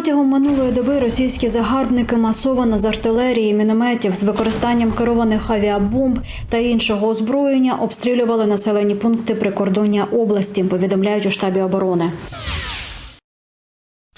Протягом минулої доби російські загарбники масово з артилерії, мінометів з використанням керованих авіабомб та іншого озброєння обстрілювали населені пункти прикордоння області. Повідомляють у штабі оборони.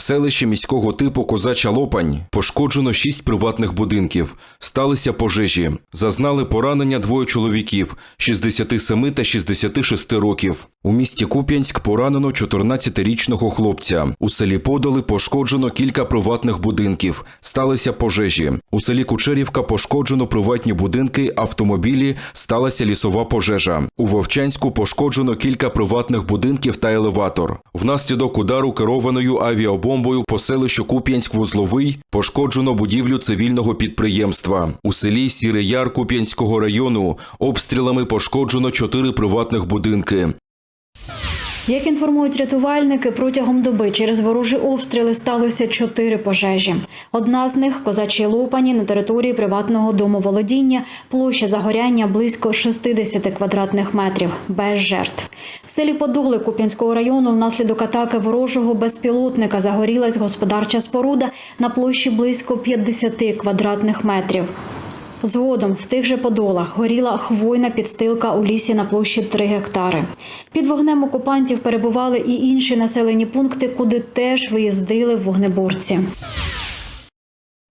В селищі міського типу Козача Лопань пошкоджено шість приватних будинків. Сталися пожежі. Зазнали поранення двоє чоловіків 67 та 66 років. У місті Куп'янськ поранено 14-річного хлопця. У селі Подоли пошкоджено кілька приватних будинків. Сталися пожежі. У селі Кучерівка пошкоджено приватні будинки, автомобілі. Сталася лісова пожежа. У Вовчанську пошкоджено кілька приватних будинків та елеватор. Внаслідок удару керованою авіабомбою по селищу Куп'янськ-Вузловий пошкоджено будівлю цивільного підприємства. У селі Сірий Яр Куп'янського району обстрілами пошкоджено чотири приватних будинки. Як інформують рятувальники, протягом доби через ворожі обстріли сталося чотири пожежі. Одна з них козачій лопані на території приватного домоволодіння, площа загоряння близько 60 квадратних метрів, без жертв. В селі Подоли Куп'янського району внаслідок атаки ворожого безпілотника загорілась господарча споруда на площі близько 50 квадратних метрів. Згодом в тих же подолах горіла хвойна підстилка у лісі на площі 3 гектари. Під вогнем окупантів перебували і інші населені пункти, куди теж виїздили вогнеборці.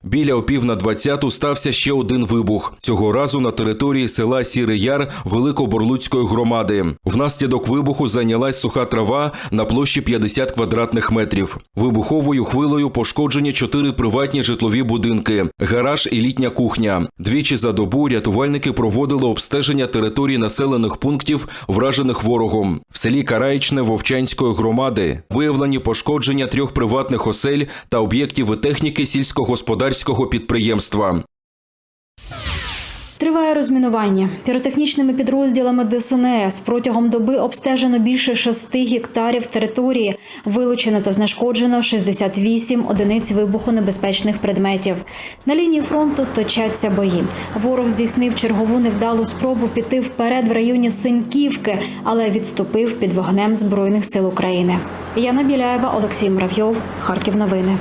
Біля опів на 20 стався ще один вибух. Цього разу на території села Сірий Яр Великоборлуцької громади. Внаслідок вибуху зайнялась суха трава на площі 50 квадратних метрів. Вибуховою хвилою пошкоджені чотири приватні житлові будинки, гараж і літня кухня. Двічі за добу рятувальники проводили обстеження території населених пунктів, вражених ворогом. В селі Караїчне Вовчанської громади виявлені пошкодження трьох приватних осель та об'єктів і техніки сільськогосподарського підприємства. Триває розмінування. Піротехнічними підрозділами ДСНС протягом доби обстежено більше 6 гектарів території, вилучено та знешкоджено 68 одиниць вибухонебезпечних предметів. На лінії фронту точаться бої. Ворог здійснив чергову невдалу спробу піти вперед в районі Синьківки, але відступив під вогнем Збройних сил України. Яна Біляєва, Олексій Муравйов, Харків. Новини.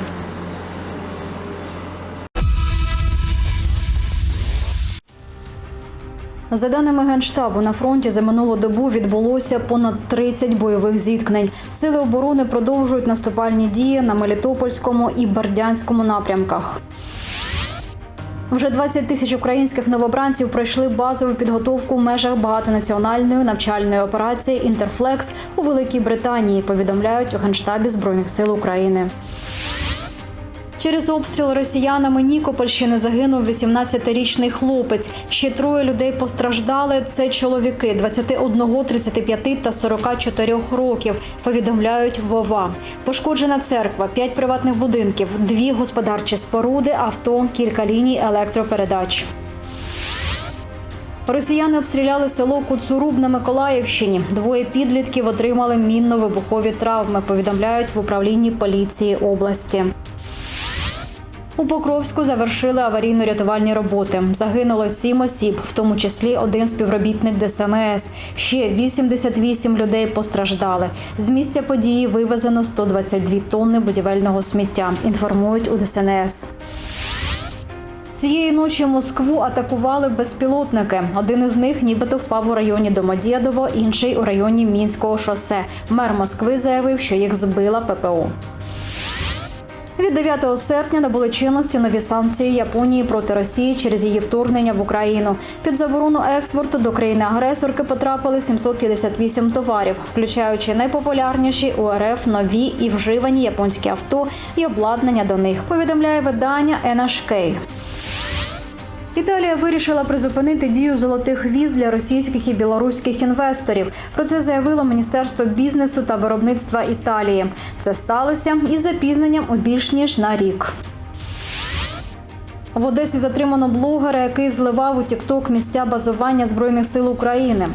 За даними генштабу, на фронті за минулу добу відбулося понад 30 бойових зіткнень. Сили оборони продовжують наступальні дії на Мелітопольському і Бердянському напрямках. Вже 20 тисяч українських новобранців пройшли базову підготовку в межах багатонаціональної навчальної операції Інтерфлекс у Великій Британії. Повідомляють у генштабі збройних сил України. Через обстріл росіянами Нікопольщини загинув 18-річний хлопець. Ще троє людей постраждали. Це чоловіки 21, 35 та 44 років. Повідомляють Вова. Пошкоджена церква, 5 приватних будинків, дві господарчі споруди, авто, кілька ліній електропередач. Росіяни обстріляли село Куцуруб на Миколаївщині. Двоє підлітків отримали мінно-вибухові травми. Повідомляють в управлінні поліції області. У Покровську завершили аварійно-рятувальні роботи. Загинуло сім осіб, в тому числі один співробітник ДСНС. Ще 88 людей постраждали. З місця події вивезено 122 тонни будівельного сміття. Інформують у ДСНС. Цієї ночі Москву атакували безпілотники. Один із них нібито впав у районі Домодєдово, інший у районі Мінського шосе. Мер Москви заявив, що їх збила ППО. Від 9 серпня набули чинності нові санкції Японії проти Росії через її вторгнення в Україну. Під заборону експорту до країни-агресорки потрапили 758 товарів, включаючи найпопулярніші у РФ нові і вживані японські авто і обладнання до них. Повідомляє видання NHK. Італія вирішила призупинити дію золотих віз для російських і білоруських інвесторів. Про це заявило Міністерство бізнесу та виробництва Італії. Це сталося із запізненням у більш ніж на рік. В Одесі затримано блогера, який зливав у Тікток місця базування збройних сил України.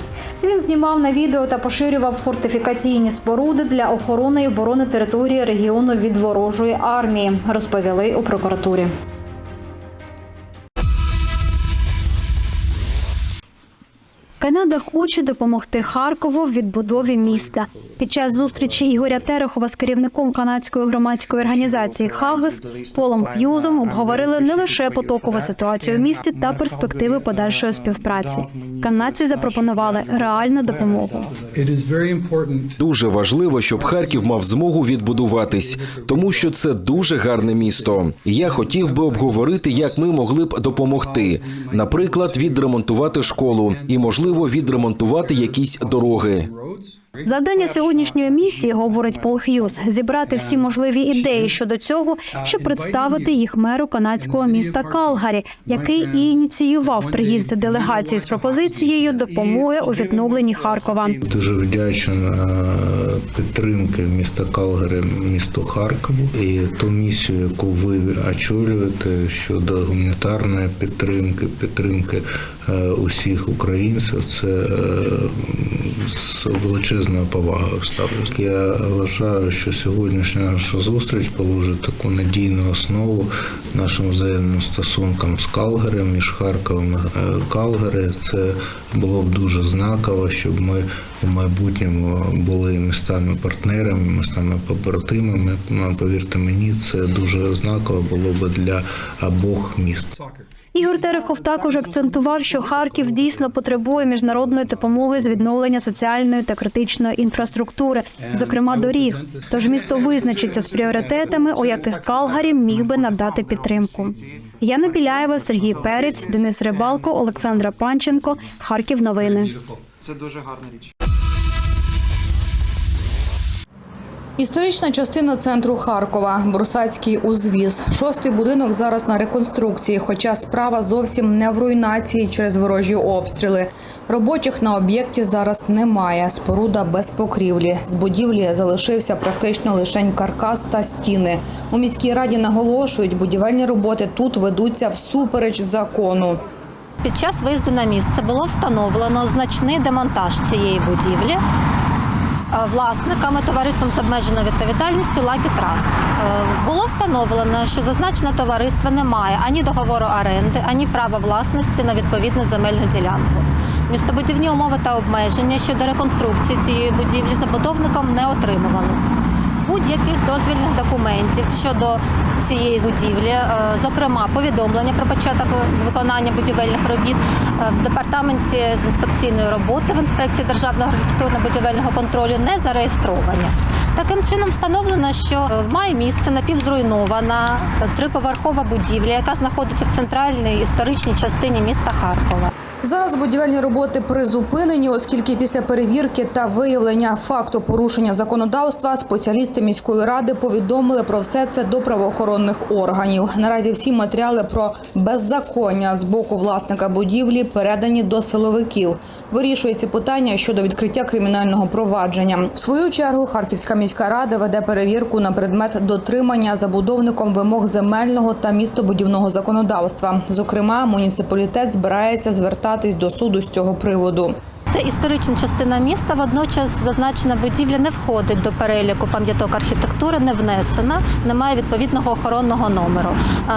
Він знімав на відео та поширював фортифікаційні споруди для охорони і оборони території регіону від ворожої армії. Розповіли у прокуратурі. Канада хоче допомогти Харкову в відбудові міста. Під час зустрічі Ігоря Терехова з керівником канадської громадської організації Хагес Полом Х'юзом обговорили не лише потокову ситуацію в місті та перспективи подальшої співпраці. Канадці запропонували реальну допомогу. Дуже важливо, щоб Харків мав змогу відбудуватись, тому що це дуже гарне місто. Я хотів би обговорити, як ми могли б допомогти. Наприклад, відремонтувати школу і, можливо, відремонтувати якісь дороги. Завдання сьогоднішньої місії, говорить Пол Х'юз, зібрати всі можливі ідеї щодо цього, щоб представити їх меру канадського міста Калгарі, який і ініціював приїзд делегації з пропозицією допомоги у відновленні Харкова. Дуже вдячен е, підтримки міста Калгари, місту Харкову і ту місію, яку ви очолюєте щодо гуманітарної підтримки, підтримки усіх українців. Це е, з величезною повагою ставлюсь. Я вважаю, що сьогоднішня наша зустріч положить таку надійну основу нашим взаємним стосункам з Калгарем, між Харковом і е, Калгари. Це було б дуже знаково, щоб ми у майбутньому були містами партнерами, містами побратимами. Ну, Повірте мені, це дуже знаково було б для обох міст. Ігор Терехов також акцентував, що Харків дійсно потребує міжнародної допомоги з відновлення соціальної та критичної інфраструктури, зокрема доріг. Тож місто визначиться з пріоритетами, у яких Калгарі міг би надати підтримку. Яна Біляєва, Сергій Перець, Денис Рибалко, Олександра Панченко. Харків. Новини. Це дуже гарна річ. Історична частина центру Харкова, Брусацький узвіз. Шостий будинок зараз на реконструкції, хоча справа зовсім не в руйнації через ворожі обстріли. Робочих на об'єкті зараз немає. Споруда без покрівлі. З будівлі залишився практично лишень каркас та стіни. У міській раді наголошують, будівельні роботи тут ведуться всупереч закону. Під час виїзду на місце було встановлено значний демонтаж цієї будівлі власниками товариством з обмеженою відповідальністю Лакі Trust. Е, Було встановлено, що зазначене товариство не має ані договору оренди, ані права власності на відповідну земельну ділянку. Містобудівні умови та обмеження щодо реконструкції цієї будівлі забудовником не отримувались. Будь-яких дозвільних документів щодо цієї будівлі, е, зокрема повідомлення про початок виконання будівельних робіт е, в департаменті з інспекційної роботи в інспекції державного архітектурно-будівельного контролю не зареєстровані. Таким чином встановлено, що е, має місце напівзруйнована триповерхова будівля, яка знаходиться в центральній історичній частині міста Харкова. Зараз будівельні роботи призупинені, оскільки після перевірки та виявлення факту порушення законодавства спеціалісти міської ради повідомили про все це до правоохоронних органів. Наразі всі матеріали про беззаконня з боку власника будівлі передані до силовиків. Вирішується питання щодо відкриття кримінального провадження. В свою чергу Харківська міська рада веде перевірку на предмет дотримання забудовником вимог земельного та містобудівного законодавства. Зокрема, муніципалітет збирається звертатись до суду з цього приводу. Це історична частина міста. Водночас зазначена будівля не входить до переліку пам'яток архітектури, не внесена, немає відповідного охоронного номеру. Е,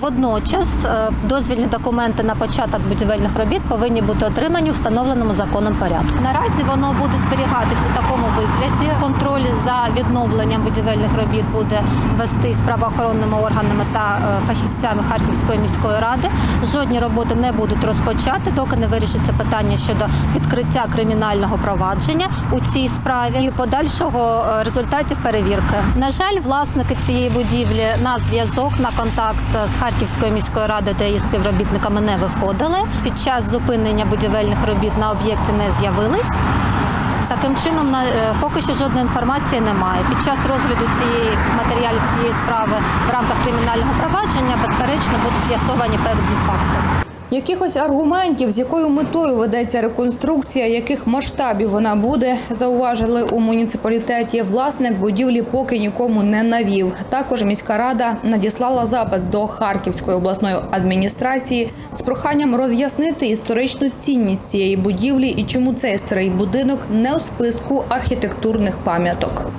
Водночас е, дозвільні документи на початок будівельних робіт повинні бути отримані встановленому законом порядку. Наразі воно буде зберігатись у такому вигляді. Контроль за відновленням будівельних робіт буде вестись правоохоронними органами та е, фахівцями Харківської міської ради. Жодні роботи не будуть розпочати, доки не вирішиться питання щодо відкриття кримінального провадження у цій справі і подальшого е, результатів перевірки. На жаль, власники цієї будівлі на зв'язок на контакт з Харківською міською радою та її співробітниками не виходили. Під час зупинення будівельних робіт на об'єкті не з'явились. Таким чином, на е, поки що жодної інформації немає. Під час розгляду цієї матеріалів цієї справи в рамках кримінального провадження, безперечно, будуть з'ясовані певні факти. Якихось аргументів, з якою метою ведеться реконструкція, яких масштабів вона буде, зауважили у муніципалітеті. Власник будівлі поки нікому не навів. Також міська рада надіслала запит до Харківської обласної адміністрації з проханням роз'яснити історичну цінність цієї будівлі і чому цей старий будинок не у списку архітектурних пам'яток.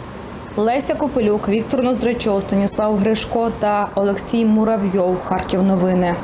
Леся Копилюк, Віктор Ноздрачов, Станіслав Гришко та Олексій Муравйов. Харків новини.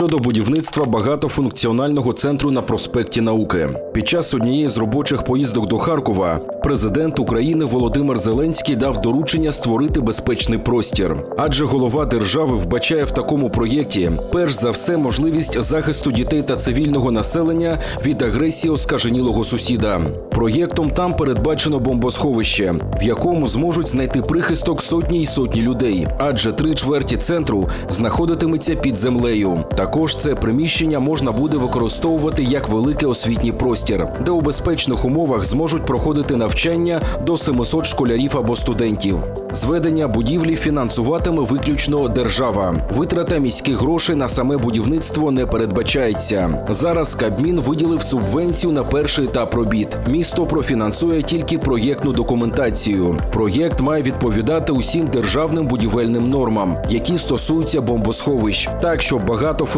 Щодо будівництва багатофункціонального центру на проспекті Науки. Під час однієї з робочих поїздок до Харкова президент України Володимир Зеленський дав доручення створити безпечний простір, адже голова держави вбачає в такому проєкті перш за все можливість захисту дітей та цивільного населення від агресії оскаженілого сусіда. Проєктом там передбачено бомбосховище, в якому зможуть знайти прихисток сотні й сотні людей, адже три чверті центру знаходитиметься під землею. Також це приміщення можна буде використовувати як великий освітній простір, де у безпечних умовах зможуть проходити навчання до 700 школярів або студентів. Зведення будівлі фінансуватиме виключно держава. Витрата міських грошей на саме будівництво не передбачається. Зараз Кабмін виділив субвенцію на перший етап робіт. Місто профінансує тільки проєктну документацію. Проєкт має відповідати усім державним будівельним нормам, які стосуються бомбосховищ, так щоб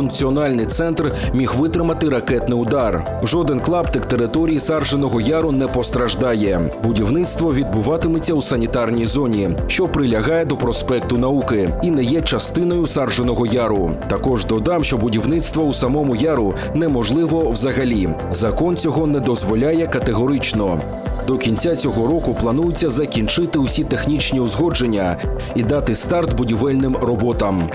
багатофункціональний центр міг витримати ракетний удар. Жоден клаптик території Сарженого Яру не постраждає. Будівництво відбуватиметься у санітарній зоні, що прилягає до проспекту науки і не є частиною Сарженого Яру. Також додам, що будівництво у самому яру неможливо взагалі. Закон цього не дозволяє категорично. До кінця цього року планується закінчити усі технічні узгодження і дати старт будівельним роботам.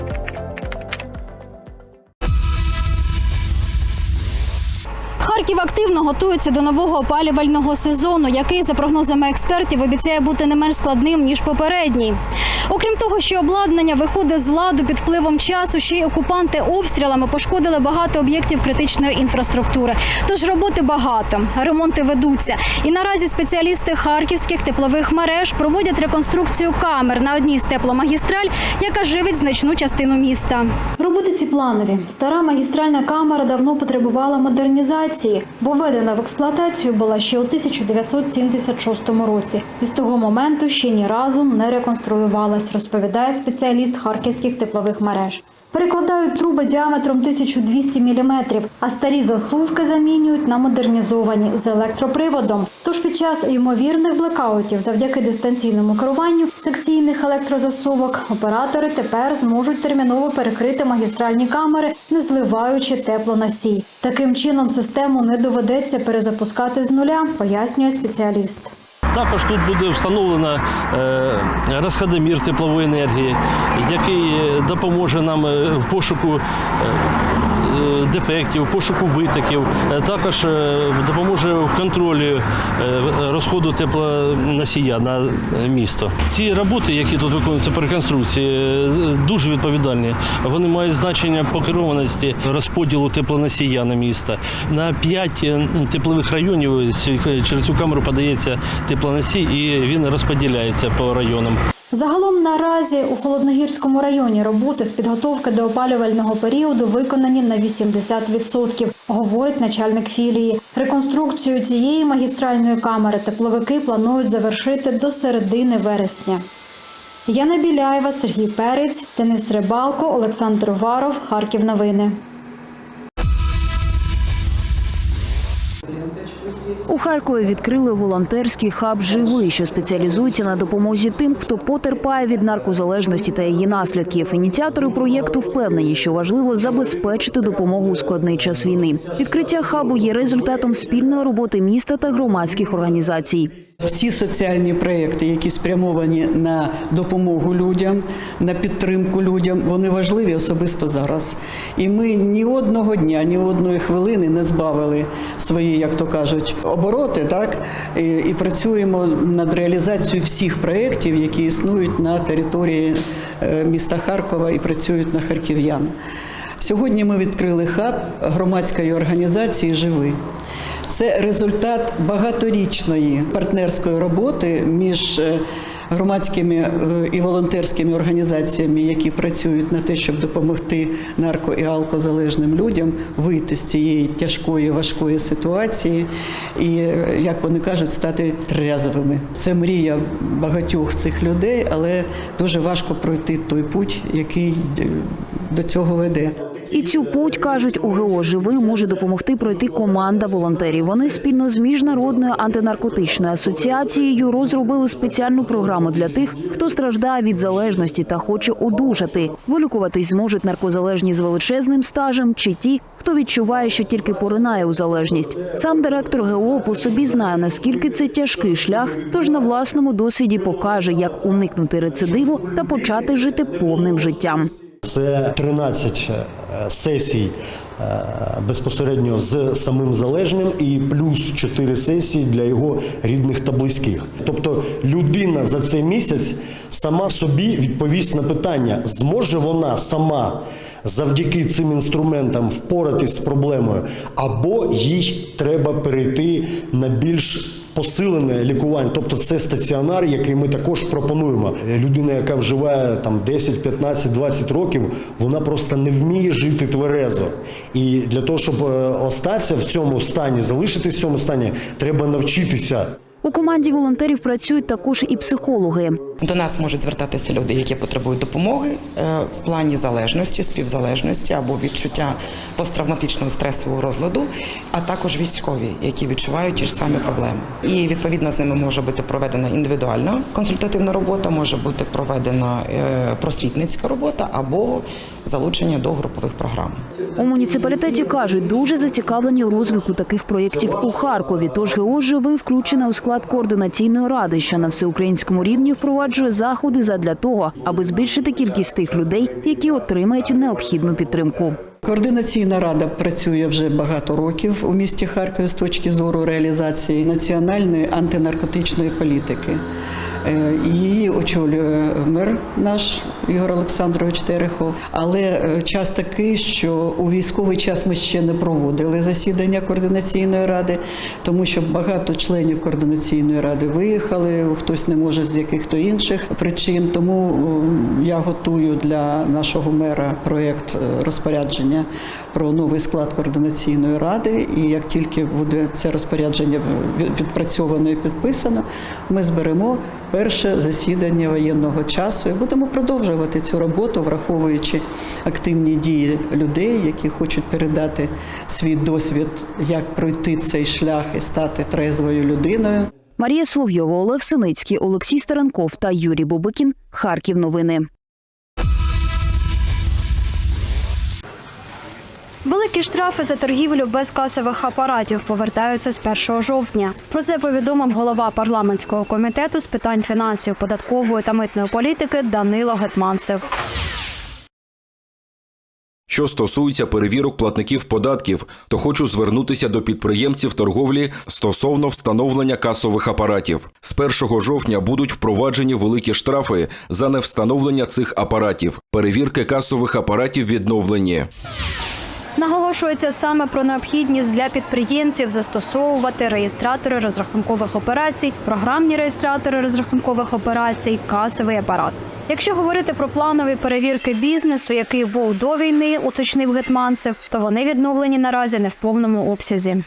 Харків активно готується до нового опалювального сезону, який, за прогнозами експертів, обіцяє бути не менш складним ніж попередній. Окрім того, що обладнання виходить з ладу під впливом часу, ще й окупанти обстрілами пошкодили багато об'єктів критичної інфраструктури. Тож роботи багато, ремонти ведуться. І наразі спеціалісти харківських теплових мереж проводять реконструкцію камер на одній з тепломагістраль, яка живить значну частину міста. Роботи ці планові. Стара магістральна камера давно потребувала модернізації, бо введена в експлуатацію була ще у 1976 році. І з того моменту ще ні разу не реконструювалась, розповідає спеціаліст харківських теплових мереж. Перекладають труби діаметром 1200 мм, а старі засувки замінюють на модернізовані з електроприводом. Тож під час ймовірних блекаутів, завдяки дистанційному керуванню секційних електрозасувок, оператори тепер зможуть терміново перекрити магістральні камери, не зливаючи теплоносій. Таким чином систему не доведеться перезапускати з нуля, пояснює спеціаліст. Також тут буде встановлено е, розходомір теплової енергії, який е, допоможе нам е, в пошуку дефектів, пошуку витоків. Е, Також е, допоможе в контролі е, розходу теплоносія на е, місто. Ці роботи, які тут виконуються по реконструкції, е, дуже відповідальні. Вони мають значення по керованості розподілу теплоносія на місто. На п'ять е, теплових районів через цю камеру подається теплоносій і він розподіляється по районам. Загалом наразі у холодногірському районі роботи з підготовки до опалювального періоду виконані на 80%, говорить начальник філії. Реконструкцію цієї магістральної камери тепловики планують завершити до середини вересня. Яна Біляєва, Сергій Перець, Денис Рибалко, Олександр Уваров, Харків. Новини. У Харкові відкрили волонтерський хаб Живий, що спеціалізується на допомозі тим, хто потерпає від наркозалежності та її наслідків. Ініціатори проєкту впевнені, що важливо забезпечити допомогу у складний час війни. Відкриття хабу є результатом спільної роботи міста та громадських організацій. Всі соціальні проекти, які спрямовані на допомогу людям, на підтримку людям, вони важливі особисто зараз. І ми ні одного дня, ні одної хвилини не збавили свої, як то кажуть, обороти, так і, і працюємо над реалізацією всіх проєктів, які існують на території е, міста Харкова і працюють на харків'ян. Сьогодні ми відкрили хаб громадської організації Живи. Це результат багаторічної партнерської роботи між е, громадськими е, і волонтерськими організаціями, які працюють на те, щоб допомогти нарко і алкозалежним людям вийти з цієї тяжкої важкої ситуації і, е, як вони кажуть, стати трезвими. Це мрія багатьох цих людей, але дуже важко пройти той путь, який е, до цього веде. І цю путь кажуть, УГО живий може допомогти пройти команда волонтерів. Вони спільно з міжнародною антинаркотичною асоціацією розробили спеціальну програму для тих, хто страждає від залежності та хоче одужати. Вилікуватись зможуть наркозалежні з величезним стажем чи ті, хто відчуває, що тільки поринає у залежність. Сам директор ГО по собі знає, наскільки це тяжкий шлях, тож на власному досвіді покаже, як уникнути рецидиву та почати жити повним життям. Це 13 е, сесій е, безпосередньо з самим залежним і плюс 4 сесії для його рідних та близьких. Тобто людина за цей місяць сама собі відповість на питання, зможе вона сама завдяки цим інструментам впоратись з проблемою, або їй треба перейти на більш посилене лікування, тобто це стаціонар, який ми також пропонуємо. Людина, яка вживає там 10, 15, 20 років, вона просто не вміє жити тверезо. І для того, щоб е, остатися в цьому стані, залишитись в цьому стані, треба навчитися. У команді волонтерів працюють також і психологи. До нас можуть звертатися люди, які потребують допомоги е, в плані залежності, співзалежності або відчуття посттравматичного стресового розладу, а також військові, які відчувають ті ж самі проблеми. І відповідно з ними може бути проведена індивідуальна консультативна робота, може бути проведена е, просвітницька робота або залучення до групових програм. У муніципалітеті кажуть, дуже зацікавлені у розвитку таких проєктів у Харкові. Тож ГО «Живий» включена у склад координаційної ради, що на всеукраїнському рівні впроваджує заходи задля того, аби збільшити кількість тих людей, які отримають необхідну підтримку. Координаційна рада працює вже багато років у місті Харкові з точки зору реалізації національної антинаркотичної політики. Е, Її очолює мер наш Ігор Олександрович Терехов. Але е, час такий, що у військовий час ми ще не проводили засідання координаційної ради, тому що багато членів координаційної ради виїхали, хтось не може з яких-то інших причин. Тому е, я готую для нашого мера проєкт е, розпорядження про новий склад координаційної ради. І як тільки буде це розпорядження від- відпрацьовано і підписано, ми зберемо перше засідання воєнного часу і будемо продовжувати цю роботу, враховуючи активні дії людей, які хочуть передати свій досвід, як пройти цей шлях і стати трезвою людиною. Марія Соловйова, Олег Синицький, Олексій Старенков та Юрій Бобикін. Харків новини. Великі штрафи за торгівлю без касових апаратів повертаються з 1 жовтня. Про це повідомив голова парламентського комітету з питань фінансів, податкової та митної політики Данило Гетманцев. Що стосується перевірок платників податків, то хочу звернутися до підприємців торговлі стосовно встановлення касових апаратів. З 1 жовтня будуть впроваджені великі штрафи за невстановлення цих апаратів. Перевірки касових апаратів відновлені. Наголошується саме про необхідність для підприємців застосовувати реєстратори розрахункових операцій, програмні реєстратори розрахункових операцій, касовий апарат. Якщо говорити про планові перевірки бізнесу, який був до війни, уточнив Гетманцев, то вони відновлені наразі не в повному обсязі.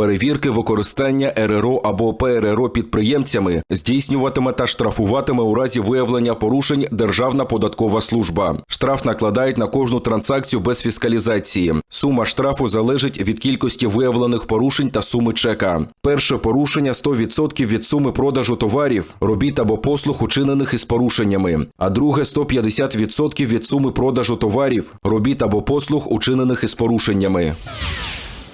Перевірки використання РРО або ПРРО підприємцями здійснюватиме та штрафуватиме у разі виявлення порушень Державна податкова служба. Штраф накладають на кожну транзакцію без фіскалізації. Сума штрафу залежить від кількості виявлених порушень та суми чека. Перше порушення 100% від суми продажу товарів, робіт або послуг, учинених із порушеннями, а друге 150% від суми продажу товарів, робіт або послуг, учинених із порушеннями.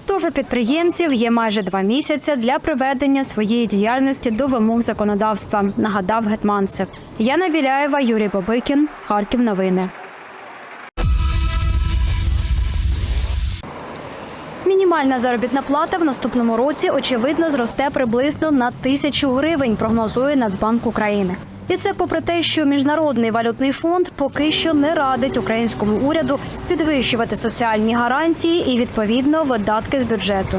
Тож у підприємців є майже два місяці для приведення своєї діяльності до вимог законодавства, нагадав Гетманцев. Яна Біляєва, Юрій Бабикін, Харків. Новини. Мінімальна заробітна плата в наступному році очевидно зросте приблизно на тисячу гривень, прогнозує Нацбанк України. І це попри те, що міжнародний валютний фонд поки що не радить українському уряду підвищувати соціальні гарантії і відповідно видатки з бюджету.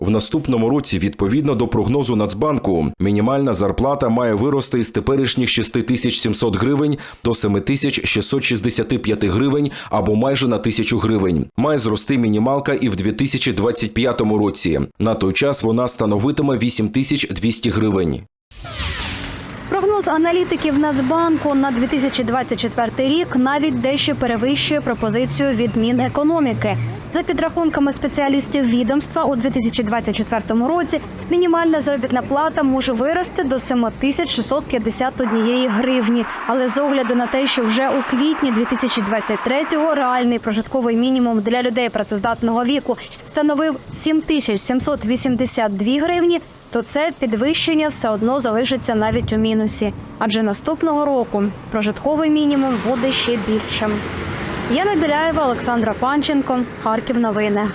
В наступному році, відповідно до прогнозу Нацбанку, мінімальна зарплата має вирости з теперішніх 6700 гривень до 7665 гривень або майже на тисячу гривень. Має зрости мінімалка і в 2025 році. На той час вона становитиме 8200 гривень. Прогноз аналітиків Нацбанку на 2024 рік навіть дещо перевищує пропозицію від Мінекономіки. За підрахунками спеціалістів відомства, у 2024 році мінімальна заробітна плата може вирости до 7651 гривні. Але з огляду на те, що вже у квітні 2023-го реальний прожитковий мінімум для людей працездатного віку становив 7782 гривні, то це підвищення все одно залишиться навіть у мінусі. Адже наступного року прожитковий мінімум буде ще більшим. Яна Біляєва, Олександра Панченко, Харків. Новини.